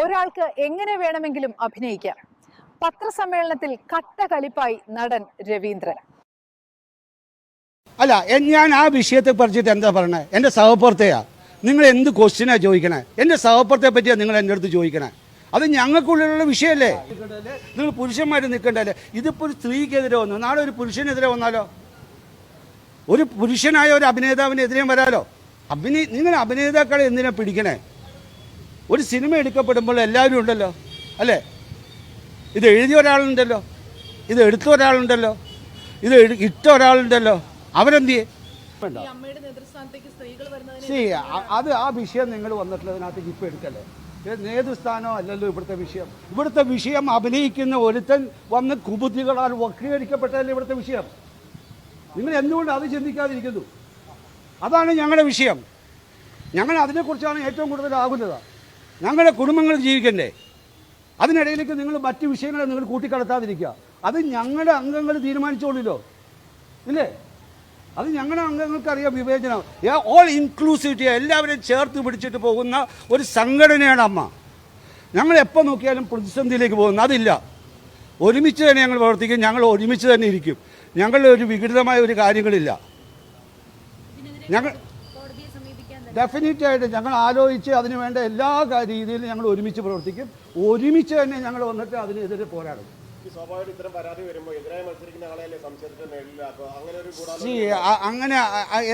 ഒരാൾക്ക് എങ്ങനെ വേണമെങ്കിലും അഭിനയിക്കാം. പത്രസമ്മേളനത്തിൽ കട്ട കളിപ്പായി നടൻ രവീന്ദ്രൻ. അല്ല ഞാൻ ആ വിഷയത്തെ പറിച്ചിട്ട് എന്താ പറയണേ? എന്റെ സഹപ്രവർത്തയാ നിങ്ങൾ എന്ത് ക്വസ്റ്റ്യനാണ് ചോദിക്കണേ? എന്റെ സഹപ്രവർത്തയെ പറ്റിയാ നിങ്ങൾ എന്റെ അടുത്ത് ചോദിക്കണേ? അത് ഞങ്ങൾക്കുള്ളിലുള്ള വിഷയമല്ലേ നിങ്ങൾ പുരുഷന്മാർ നിൽക്കണ്ടല്ലേ? ഇതിപ്പോൾ ഒരു സ്ത്രീക്കെതിരെ വന്നു. നാളെ ഒരു പുരുഷനെതിരെ വന്നാലോ? ഒരു പുരുഷനായ ഒരു അഭിനേതാവിനെതിരെയും വരാലോ? അഭിനയ നിങ്ങൾ അഭിനേതാക്കളെ എന്തിനാ പിടിക്കണേ? ഒരു സിനിമ എടുക്കപ്പെടുമ്പോൾ എല്ലാവരും ഉണ്ടല്ലോ അല്ലേ? ഇത് എഴുതിയ ഒരാളുണ്ടല്ലോ ഇത് എടുത്ത ഒരാളുണ്ടല്ലോ ഇത് ഇട്ട ഒരാളുണ്ടല്ലോ. അവരെന്ത് സി അത് ആ വിഷയം നിങ്ങൾ വന്നിട്ടുള്ളതിനകത്തേക്ക് ഇപ്പം എടുക്കല്ലേ? ഇത് നേതൃസ്ഥാനോ അല്ലല്ലോ ഇവിടുത്തെ വിഷയം. ഇവിടുത്തെ വിഷയം അഭിനയിക്കുന്ന ഒരുത്തൻ വന്ന് കുബുദ്ധികളാൽ വക്രീകരിക്കപ്പെട്ടതല്ലേ ഇവിടുത്തെ വിഷയം? നിങ്ങൾ എന്തുകൊണ്ട് അത് ചിന്തിക്കാതിരിക്കുന്നു? അതാണ് ഞങ്ങളുടെ വിഷയം. ഞങ്ങൾ അതിനെക്കുറിച്ചാണ് ഏറ്റവും കൂടുതൽ ആകുന്നത് ഞങ്ങളുടെ കുടുംബങ്ങൾ ജീവിക്കണ്ടേ? അതിനിടയിലേക്ക് നിങ്ങൾ മറ്റ് വിഷയങ്ങളെ നിങ്ങൾ കൂട്ടിക്കടത്താതിരിക്കുക. അത് ഞങ്ങളുടെ അംഗങ്ങൾ തീരുമാനിച്ചോളില്ലോ. ഇല്ലേ? അത് ഞങ്ങളുടെ അംഗങ്ങൾക്കറിയാം വിവേചനം. ഓൾ ഇൻക്ലൂസിവിറ്റി എല്ലാവരെയും ചേർത്ത് പിടിച്ചിട്ട് പോകുന്ന ഒരു സംഘടനയാണ് അമ്മ. ഞങ്ങൾ എപ്പോൾ നോക്കിയാലും പ്രതിസന്ധിയിലേക്ക് പോകുന്നു. അതില്ല. ഒരുമിച്ച് തന്നെ ഞങ്ങൾ പ്രവർത്തിക്കും. ഞങ്ങൾ ഒരുമിച്ച് തന്നെ ഇരിക്കും. ഞങ്ങളുടെ ഒരു വിഘടിതമായ ഒരു കാര്യങ്ങളില്ല. ഞങ്ങൾ ഡെഫിനറ്റ് ആയിട്ട് ഞങ്ങൾ ആലോചിച്ച് അതിന് വേണ്ട എല്ലാ രീതിയിലും ഞങ്ങൾ ഒരുമിച്ച് പ്രവർത്തിക്കും. ഒരുമിച്ച് തന്നെ ഞങ്ങൾ വന്നിട്ട് അതിനെതിരെ പോരാടും. അങ്ങനെ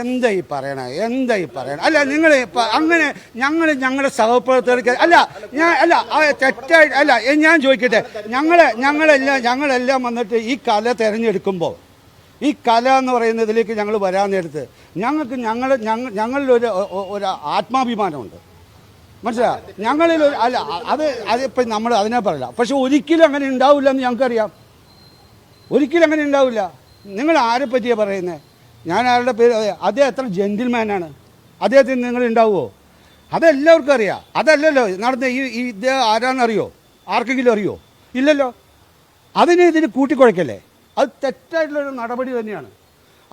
എന്താ ഈ പറയണ എന്താ ഈ പറയണ? അല്ല നിങ്ങൾ അങ്ങനെ ഞങ്ങൾ ഞങ്ങളുടെ സഹപ്രവർത്തകർക്ക് അല്ല ഞാൻ അല്ല തെറ്റായിട്ട് അല്ല ഞാൻ ചോദിക്കട്ടെ. ഞങ്ങളെ ഞങ്ങളെല്ലാം ഞങ്ങളെല്ലാം വന്നിട്ട് ഈ കല തിരഞ്ഞെടുക്കുമ്പോൾ ഈ കല എന്ന് പറയുന്നതിലേക്ക് ഞങ്ങൾ വരാൻ നേരത്ത് ഞങ്ങൾക്ക് ഞങ്ങൾ ഞങ്ങൾ ഞങ്ങളിലൊരു ഒ- ഒ- ഒരു ആത്മാഭിമാനമുണ്ട്. മനസ്സിലാ ഞങ്ങളിൽ ഒരു അല്ല അത് അത് അതിപ്പോൾ നമ്മൾ അതിനെ പറയില്ല. പക്ഷെ ഒരിക്കലും അങ്ങനെ ഉണ്ടാവില്ല എന്ന് ഞങ്ങൾക്കറിയാം. ഒരിക്കലും അങ്ങനെ ഉണ്ടാവില്ല. നിങ്ങൾ ആരെ പറ്റിയാണ് പറയുന്നത് ഞാൻ ആരുടെ പേര് അദ്ദേഹം എത്ര ജെന്റിൽമാനാണ്. അദ്ദേഹത്തിന് നിങ്ങൾ ഉണ്ടാവുമോ അതെല്ലാവർക്കും അറിയാം. അതല്ലല്ലോ നടന്ന ഈ ഇത് ഇദ്ദേഹം ആരാന്നറിയോ ആർക്കെങ്കിലും അറിയോ? ഇല്ലല്ലോ. അതിനെ ഇതിന് കൂട്ടിക്കുഴയ്ക്കല്ലേ അത് തെറ്റായിട്ടുള്ളൊരു നടപടി തന്നെയാണ്.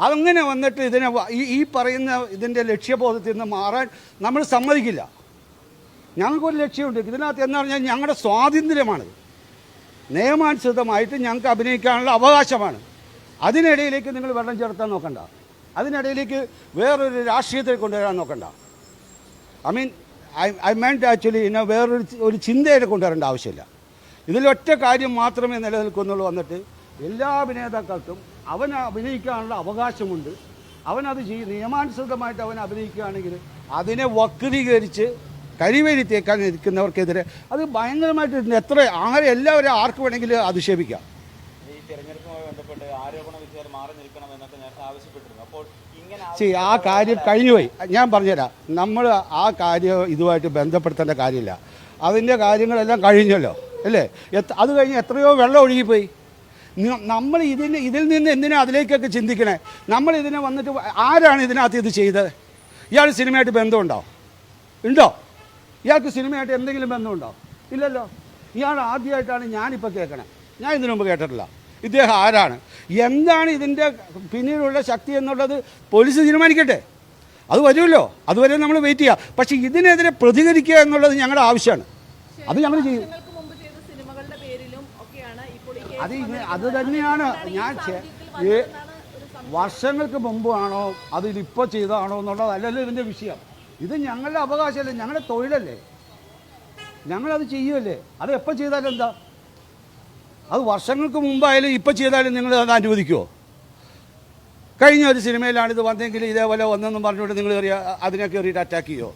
അതങ്ങനെ വന്നിട്ട് ഇതിനെ ഈ പറയുന്ന ഇതിന്റെ ലക്ഷ്യബോധത്തിൽ നിന്ന് മാറാൻ നമ്മൾ സമ്മതിക്കില്ല. ഞങ്ങൾക്കൊരു ലക്ഷ്യമുണ്ട്. ഇതിനകത്ത് എന്ന് പറഞ്ഞാൽ ഞങ്ങളുടെ സ്വാതന്ത്ര്യമാണിത് നിയമാനുസൃതമായിട്ട് ഞങ്ങൾക്ക് അഭിനയിക്കാനുള്ള അവകാശമാണ്. അതിനിടയിലേക്ക് നിങ്ങൾ വെള്ളം ചേർത്താൻ നോക്കണ്ട. അതിനിടയിലേക്ക് വേറൊരു രാഷ്ട്രീയത്തിൽ കൊണ്ടുവരാൻ നോക്കണ്ട. I mean I I mind actually ഇന്ന വേറൊരു ഒരു ചിന്തയിൽ കൊണ്ടുവരേണ്ട ആവശ്യമില്ല. ഇതിലൊറ്റ കാര്യം മാത്രമേ നിലനിൽക്കുന്നുള്ളൂ വന്നിട്ട് എല്ലാ അഭിനേതാക്കൾക്കും അവൻ അഭിനയിക്കാനുള്ള അവകാശമുണ്ട്. അവനത് ചെയ്യും നിയമാനുസൃതമായിട്ട് അവൻ അഭിനയിക്കുകയാണെങ്കിൽ അതിനെ വക്രീകരിച്ച് കരിവേലിത്തേക്കാൻ നിൽക്കുന്നവർക്കെതിരെ അത് ഭയങ്കരമായിട്ട് എത്ര ആരെ എല്ലാവരും ആർക്ക് വേണമെങ്കിലും അധിക്ഷേപിക്കാം. തെരഞ്ഞെടുപ്പുമായി ബന്ധപ്പെട്ട് ആരോപണ വിധേയർ മാറി നിൽക്കണം എന്നൊക്കെ ഞാൻ ആവശ്യപ്പെട്ടിരുന്നു. അപ്പോൾ ഇങ്ങനെ ആ കാര്യം കഴിഞ്ഞുപോയി. ഞാൻ പറഞ്ഞുതരാം. നമ്മൾ ആ കാര്യം ഇതുമായിട്ട് ബന്ധപ്പെടുത്തേണ്ട കാര്യമില്ല. അതിന്റെ കാര്യങ്ങളെല്ലാം കഴിഞ്ഞല്ലോ അല്ലേ? അത് കഴിഞ്ഞ് എത്രയോ വെള്ളം ഒഴുകിപ്പോയി. നമ്മൾ ഇതിന് ഇതിൽ നിന്ന് എന്തിനാ അതിലേക്കൊക്കെ ചിന്തിക്കണേ? നമ്മൾ ഇതിനെ വന്നിട്ട് ആരാണ് ഇതിനകത്ത് ഇത് ചെയ്തത്? ഇയാൾ സിനിമയായിട്ട് ബന്ധമുണ്ടോ? ഉണ്ടോ? ഇയാൾക്ക് സിനിമയായിട്ട് എന്തെങ്കിലും ബന്ധമുണ്ടോ? ഇല്ലല്ലോ. ഇയാൾ ആദ്യമായിട്ടാണ് ഞാനിപ്പോൾ കേൾക്കണേ. ഞാൻ ഇതിനു മുമ്പ് കേട്ടിട്ടില്ല. ഇദ്ദേഹം ആരാണ്? എന്താണ് ഇതിന്റെ പിന്നീടുള്ള ശക്തി എന്നുള്ളത് പോലീസ് തീരുമാനിക്കട്ടെ. അത് വരുമല്ലോ. അതുവരെ നമ്മൾ വെയിറ്റ് ചെയ്യുക പക്ഷേ ഇതിനെതിരെ പ്രതികരിക്കുക എന്നുള്ളത് ഞങ്ങളുടെ ആവശ്യമാണ്. അത് ഞങ്ങൾ ചെയ്യും വർഷങ്ങൾക്ക് മുമ്പ് ചെയ്ത സിനിമകളുടെ പേരിലും ഒക്കെയാണ് ഇപ്പോൾ ഈ കേസ് അത് അത് തന്നെയാണ് ഞാൻ വർഷങ്ങൾക്ക് മുമ്പാണോ അത് ഇപ്പോൾ ചെയ്തതാണോ എന്നുള്ളത് അല്ലല്ലോ ഇതിന്റെ വിഷയം. ഇത് ഞങ്ങളുടെ അവകാശമല്ലേ ഞങ്ങളുടെ തൊഴിലല്ലേ. ഞങ്ങളത് ചെയ്യുമല്ലേ അത് എപ്പോൾ ചെയ്താലും എന്താ? അത് വർഷങ്ങൾക്ക് മുമ്പായാലും ഇപ്പം ചെയ്താലും നിങ്ങൾ അത് അനുവദിക്കുമോ കഴിഞ്ഞ ഒരു സിനിമയിലാണ് ഇത് വന്നെങ്കിൽ ഇതേപോലെ വന്നെന്നും പറഞ്ഞുകൊണ്ട് നിങ്ങൾ കയറി അതിനെ കയറിയിട്ട് അറ്റാക്ക് ചെയ്യുമോ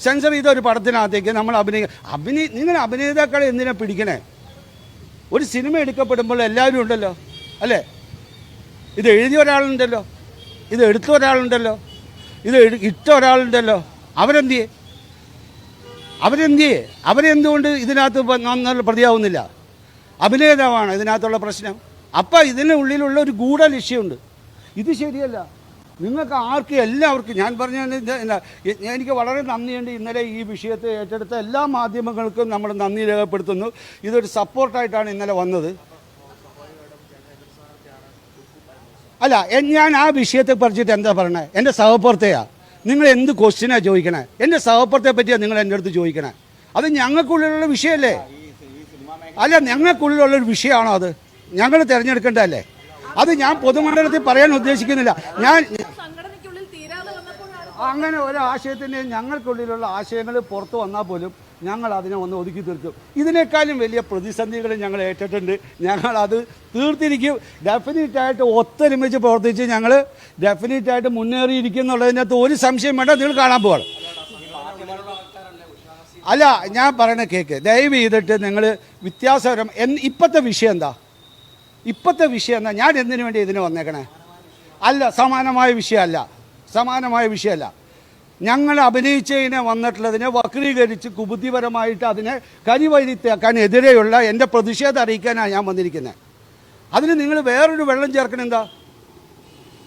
സെൻസർ ചെയ്ത ഒരു പടത്തിനകത്തേക്ക് നമ്മൾ അഭിനയിക്കുക അഭിനയ നിങ്ങൾ അഭിനേതാക്കളെ എന്തിനാണ് പിടിക്കണേ? ഒരു സിനിമ എടുക്കപ്പെടുമ്പോൾ എല്ലാവരും ഉണ്ടല്ലോ അല്ലേ? ഇത് എഴുതിയ ഒരാളുണ്ടല്ലോ ഇത് എടുത്ത ഒരാളുണ്ടല്ലോ ഇത് ഇട്ട ഒരാളുണ്ടല്ലോ. അവരെന്തിയെ ചെയ്യേ? അവരെന്ത് ചെയ്യേ? അവരെന്തുകൊണ്ട് ഇതിനകത്ത് നന്നുള്ള പ്രതിയാവുന്നില്ല? അഭിനേതാവാണ് ഇതിനകത്തുള്ള പ്രശ്നം. അപ്പം ഇതിന് ഉള്ളിലുള്ള ഒരു ഗൂഢ ലക്ഷ്യമുണ്ട് ഇത് ശരിയല്ല. നിങ്ങൾക്ക് ആർക്കും എല്ലാവർക്കും ഞാൻ പറഞ്ഞ എനിക്ക് വളരെ നന്ദിയുണ്ട്. ഇന്നലെ ഈ വിഷയത്തെ ഏറ്റെടുത്ത എല്ലാ മാധ്യമങ്ങൾക്കും നമ്മൾ നന്ദി രേഖപ്പെടുത്തുന്നു. ഇതൊരു സപ്പോർട്ടായിട്ടാണ് ഇന്നലെ വന്നത്. അല്ല ഞാൻ ആ വിഷയത്തെ പറിച്ചിട്ട് എന്താ പറയണേ? എന്റെ സഹപ്രവർത്തകയാ. നിങ്ങൾ എന്ത് ക്വസ്റ്റ്യനാണ് ചോദിക്കണേ? എന്റെ സഹപ്രവർത്തയെ പറ്റിയാണ് നിങ്ങൾ എന്റെ അടുത്ത് ചോദിക്കണേ? അത് ഞങ്ങൾക്കുള്ളിലുള്ള വിഷയമല്ലേ? അല്ല ഞങ്ങൾക്കുള്ളിലുള്ള ഒരു വിഷയമാണോ അത്? ഞങ്ങൾ തിരഞ്ഞെടുക്കേണ്ടതല്ലേ? അത് ഞാൻ പൊതുമണ്ഡലത്തിൽ പറയാൻ ഉദ്ദേശിക്കുന്നില്ല. ഞാൻ അങ്ങനെ ഒരു ആശയത്തിന് ഞങ്ങൾക്കുള്ളിലുള്ള ആശയങ്ങൾ പുറത്തു വന്നാൽ പോലും ഞങ്ങൾ അതിനെ ഒന്ന് ഒതുക്കി തീർക്കും ഇതിനേക്കാളും വലിയ പ്രതിസന്ധികൾ ഞങ്ങൾ ഏറ്റിട്ടുണ്ട് ഞങ്ങൾ അത് തീർത്തിരിക്കും. ഡെഫിനറ്റായിട്ട് ഒത്തൊരുമിച്ച് പ്രവർത്തിച്ച് ഞങ്ങൾ ഡെഫിനറ്റായിട്ട് മുന്നേറിയിരിക്കും എന്നുള്ളതിനകത്ത് ഒരു സംശയം വേണ്ട നിങ്ങൾ കാണാൻ പോകണം അല്ല ഞാൻ പറയണ കേക്ക് ദയവ് ചെയ്തിട്ട് നിങ്ങൾ വ്യത്യാസപരം ഇപ്പോഴത്തെ വിഷയം എന്താ? ഇപ്പോഴത്തെ വിഷയം എന്നാൽ ഞാൻ എന്തിനു വേണ്ടി ഇതിന് വന്നേക്കണേ? അല്ല സമാനമായ വിഷയമല്ല. സമാനമായ വിഷയമല്ല. ഞങ്ങൾ അഭിനയിച്ചതിനെ വന്നിട്ടുള്ളതിനെ വക്രീകരിച്ച് കുബുദ്ധിപരമായിട്ട് അതിനെ കരിവഴിത്തേക്കാൻ എതിരെയുള്ള എന്റെ പ്രതിഷേധം അറിയിക്കാനാണ് ഞാൻ വന്നിരിക്കുന്നത്. അതിന് നിങ്ങൾ വേറൊരു വെള്ളം ചേർക്കണം എന്താ?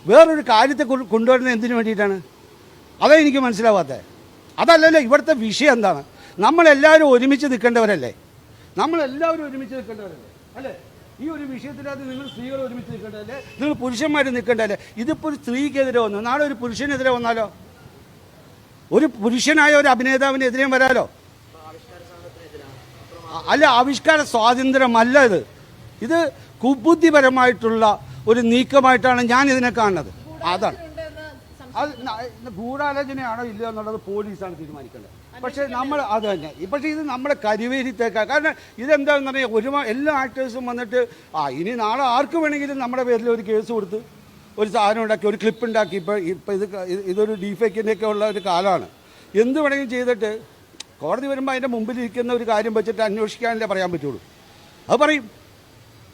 വേറൊരു കാര്യത്തെ കൊണ്ടുവരുന്നത് എന്തിനു വേണ്ടിയിട്ടാണ്? അതാ എനിക്ക് മനസ്സിലാവാത്തത്. അതല്ലല്ലോ ഇവിടുത്തെ വിഷയം എന്താണ്? നമ്മളെല്ലാവരും ഒരുമിച്ച് നിൽക്കേണ്ടവരല്ലേ? നമ്മളെല്ലാവരും ഒരുമിച്ച് നിൽക്കേണ്ടവരല്ലേ? അല്ലേ? ഈ ഒരു വിഷയത്തിനകത്ത് നിങ്ങൾ സ്ത്രീകൾ ഒരുമിച്ച് നിൽക്കേണ്ടതല്ലേ നിങ്ങൾ പുരുഷന്മാർ നിൽക്കേണ്ടതല്ലേ? ഇതിപ്പോൾ ഒരു സ്ത്രീക്കെതിരെ വന്നു. നാളെ ഒരു പുരുഷനെതിരെ വന്നാലോ? ഒരു പുരുഷനായ ഒരു അഭിനേതാവിനെതിരെയും വരാലോ? അല്ല ആവിഷ്കാര സ്വാതന്ത്ര്യമല്ല ഇത്. ഇത് കുബുദ്ധിപരമായിട്ടുള്ള ഒരു നീക്കമായിട്ടാണ് ഞാൻ ഇതിനെ കാണുന്നത്. അതാണ്. അത് ഗൂഢാലോചനയാണോ ഇല്ലയോ എന്നുള്ളത് പോലീസാണ് തീരുമാനിക്കേണ്ടത്. പക്ഷേ നമ്മൾ അത് തന്നെ. പക്ഷേ ഇത് നമ്മുടെ കരിവേരിത്തേക്ക കാരണം ഇതെന്താണെന്ന് പറഞ്ഞാൽ ഒരു എല്ലാ ആക്ടേഴ്സും വന്നിട്ട് ആ ഇനി നാളെ ആർക്ക് വേണമെങ്കിലും നമ്മുടെ പേരിൽ ഒരു കേസ് കൊടുത്ത് ഒരു സാധനം ഉണ്ടാക്കി ഒരു ക്ലിപ്പ് ഉണ്ടാക്കി. ഇപ്പോൾ ഇപ്പോൾ ഇത് ഇതൊരു ഡിഫേക്കിന്റെയൊക്കെ ഉള്ള ഒരു കാലമാണ്. എന്ത് വേണമെങ്കിലും ചെയ്തിട്ട് കോടതി വരുമ്പോൾ അതിന്റെ മുമ്പിൽ ഇരിക്കുന്ന ഒരു കാര്യം വെച്ചിട്ട് അന്വേഷിക്കാനല്ലേ പറയാൻ പറ്റുള്ളൂ. അത് പറയും.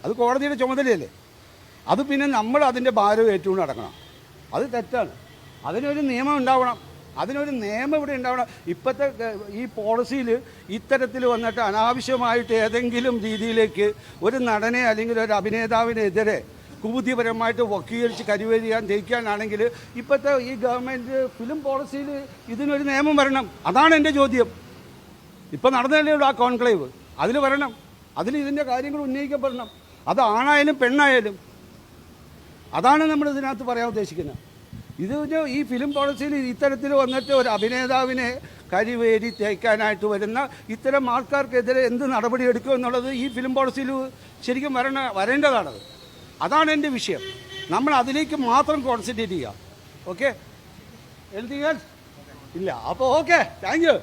അത് കോടതിയുടെ ചുമതലയല്ലേ. അത് പിന്നെ നമ്മൾ അതിന്റെ ഭാരം ഏറ്റവും നടക്കണം. അത് തെറ്റാണ്. അതിനൊരു നിയമം ഉണ്ടാവണം. അതിനൊരു നിയമം ഇവിടെ ഉണ്ടാവണം. ഇപ്പോഴത്തെ ഈ പോളിസിയിൽ ഇത്തരത്തിൽ വന്നിട്ട് അനാവശ്യമായിട്ട് ഏതെങ്കിലും രീതിയിലേക്ക് ഒരു നടനെ അല്ലെങ്കിൽ ഒരു അഭിനേതാവിനെതിരെ കുബുദ്ധിപരമായിട്ട് വക്കീകരിച്ച് കരിവരിയാൻ ജയിക്കാനാണെങ്കിൽ ഇപ്പോഴത്തെ ഈ ഗവൺമെന്റ് ഫിലിം പോളിസിയിൽ ഇതിനൊരു നിയമം വരണം. അതാണ് എന്റെ ചോദ്യം. ഇപ്പം നടന്നതല്ലേ ഉള്ളൂ ആ കോൺക്ലേവ് അതിൽ വരണം. അതിൽ ഇതിന്റെ കാര്യങ്ങൾ ഉന്നയിക്കപ്പെടണം. അത് ആണായാലും പെണ്ണായാലും. അതാണ് നമ്മൾ ഇതിനകത്ത് പറയാൻ ഉദ്ദേശിക്കുന്നത്. ഇത് ഈ ഫിലിം പോളിസിയിൽ ഇത്തരത്തിൽ വന്നിട്ട് ഒരു അഭിനേതാവിനെ കരിവേരി തേക്കാനായിട്ട് വരുന്ന ഇത്തരം ആൾക്കാർക്കെതിരെ എന്ത് നടപടി എടുക്കും എന്നുള്ളത് ഈ ഫിലിം പോളിസിയിൽ ശരിക്കും വരണ വരേണ്ടതാണത് അതാണ് എന്റെ വിഷയം. നമ്മൾ അതിലേക്ക് മാത്രം കോൺസെൻട്രേറ്റ് ചെയ്യുക. ഓക്കെ എന്തിയാൽ ഇല്ല. അപ്പോൾ ഓക്കെ താങ്ക് യു